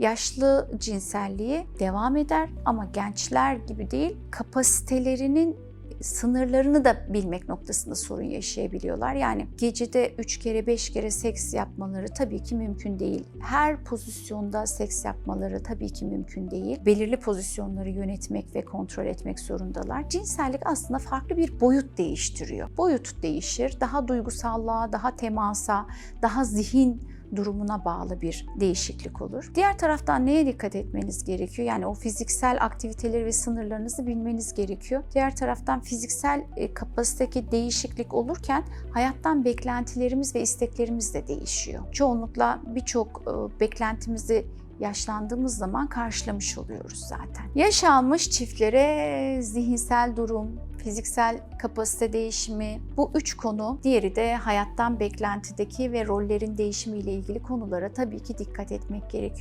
Yaşlı cinselliği devam eder ama gençler gibi değil kapasitelerinin sınırlarını da bilmek noktasında sorun yaşayabiliyorlar. Yani gecede 3 kere 5 kere seks yapmaları tabii ki mümkün değil. Her pozisyonda seks yapmaları tabii ki mümkün değil. Belirli pozisyonları yönetmek ve kontrol etmek zorundalar. Cinsellik aslında farklı bir boyut değiştiriyor. Boyut değişir, daha duygusallığa, daha temasa, daha zihin durumuna bağlı bir değişiklik olur. Diğer taraftan neye dikkat etmeniz gerekiyor? Yani o fiziksel aktiviteleri ve sınırlarınızı bilmeniz gerekiyor. Diğer taraftan fiziksel e, kapasitedeki değişiklik olurken hayattan beklentilerimiz ve isteklerimiz de değişiyor. Çoğunlukla birçok e, beklentimizi yaşlandığımız zaman karşılamış oluyoruz zaten. Yaş almış çiftlere zihinsel durum, fiziksel kapasite değişimi bu üç konu. Diğeri de hayattan beklentideki ve rollerin değişimiyle ilgili konulara tabii ki dikkat etmek gerekiyor.